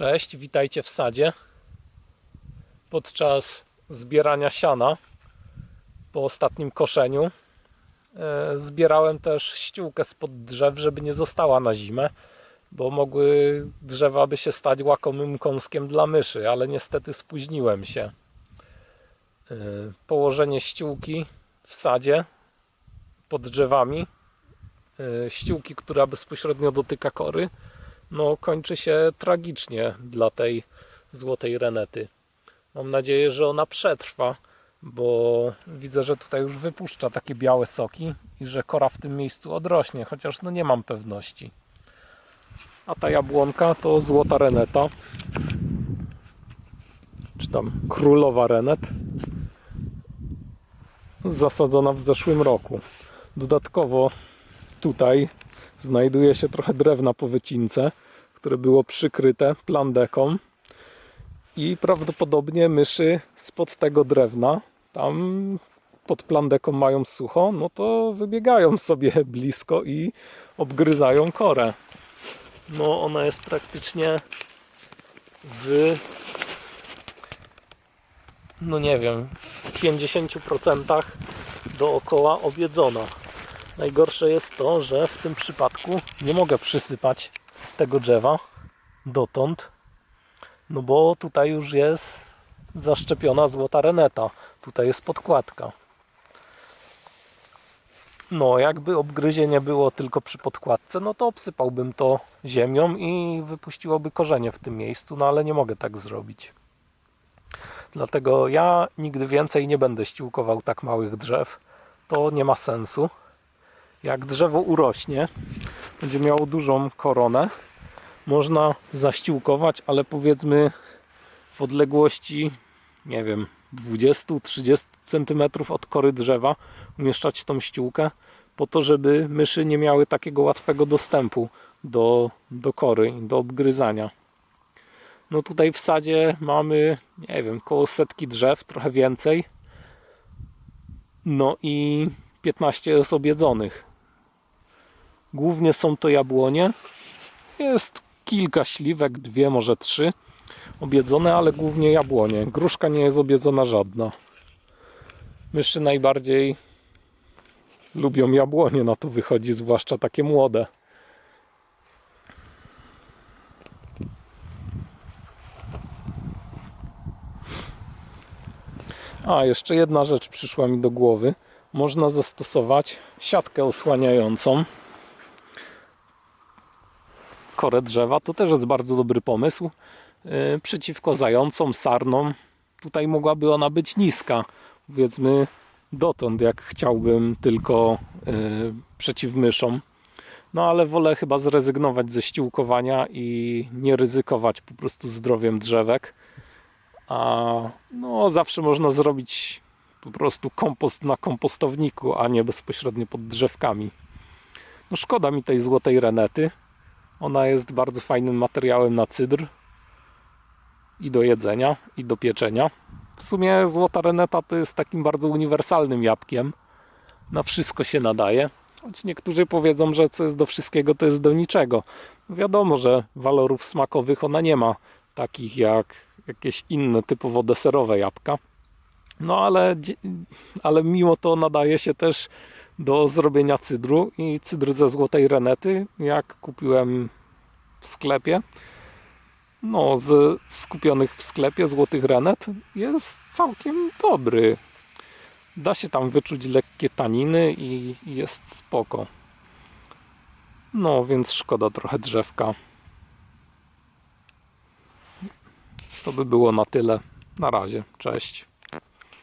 Cześć, witajcie w sadzie. Podczas zbierania siana po ostatnim koszeniu e, zbierałem też ściółkę spod drzew, żeby nie została na zimę, bo mogły drzewa by się stać łakomym kąskiem dla myszy, ale niestety spóźniłem się. E, Położenie ściółki w sadzie pod drzewami, e, ściółki, która bezpośrednio dotyka kory, no kończy się tragicznie dla tej złotej renety. Mam nadzieję, że ona przetrwa, bo widzę, że tutaj już wypuszcza takie białe soki i że kora w tym miejscu odrośnie, chociaż no nie mam pewności. A ta jabłonka to złota reneta, czy tam królowa renet, zasadzona w zeszłym roku. Dodatkowo tutaj znajduje się trochę drewna po wycince, które było przykryte plandeką i prawdopodobnie myszy spod tego drewna tam pod plandeką mają sucho, no to wybiegają sobie blisko i obgryzają korę. No ona jest praktycznie w no nie wiem, w 50% dookoła objedzona. Najgorsze jest to, że w tym przypadku nie mogę przysypać tego drzewa dotąd, no bo tutaj już jest zaszczepiona złota reneta. Tutaj jest podkładka. No, jakby obgryzienie było tylko przy podkładce, no to obsypałbym to ziemią i wypuściłoby korzenie w tym miejscu, no ale nie mogę tak zrobić. Dlatego ja nigdy więcej nie będę ściółkował tak małych drzew. To nie ma sensu jak drzewo urośnie, będzie miało dużą koronę, można zaściółkować, ale powiedzmy w odległości, nie wiem, 20-30 cm od kory drzewa umieszczać tą ściółkę, po to, żeby myszy nie miały takiego łatwego dostępu do, do kory, do obgryzania. No tutaj w sadzie mamy, nie wiem, koło setki drzew, trochę więcej. No i 15 jest obiedzonych. Głównie są to jabłonie. Jest kilka śliwek, dwie, może trzy obiedzone, ale głównie jabłonie. Gruszka nie jest obiedzona żadna. Myszy najbardziej lubią jabłonie, na to wychodzi, zwłaszcza takie młode. A, jeszcze jedna rzecz przyszła mi do głowy. Można zastosować siatkę osłaniającą korę drzewa. To też jest bardzo dobry pomysł. Yy, przeciwko zającom, sarnom. Tutaj mogłaby ona być niska. Powiedzmy dotąd, jak chciałbym tylko yy, przeciw myszom. No ale wolę chyba zrezygnować ze ściółkowania i nie ryzykować po prostu zdrowiem drzewek. A no zawsze można zrobić po prostu kompost na kompostowniku, a nie bezpośrednio pod drzewkami. No szkoda mi tej złotej renety. Ona jest bardzo fajnym materiałem na cydr i do jedzenia, i do pieczenia. W sumie złota reneta to jest takim bardzo uniwersalnym jabłkiem. Na wszystko się nadaje. Choć niektórzy powiedzą, że co jest do wszystkiego, to jest do niczego. Wiadomo, że walorów smakowych ona nie ma, takich jak jakieś inne typowo deserowe jabłka. No ale, ale mimo to nadaje się też do zrobienia cydru i cydr ze złotej renety, jak kupiłem w sklepie, no z skupionych w sklepie złotych renet jest całkiem dobry. Da się tam wyczuć lekkie taniny i jest spoko. No więc szkoda trochę drzewka. To by było na tyle. Na razie. Cześć.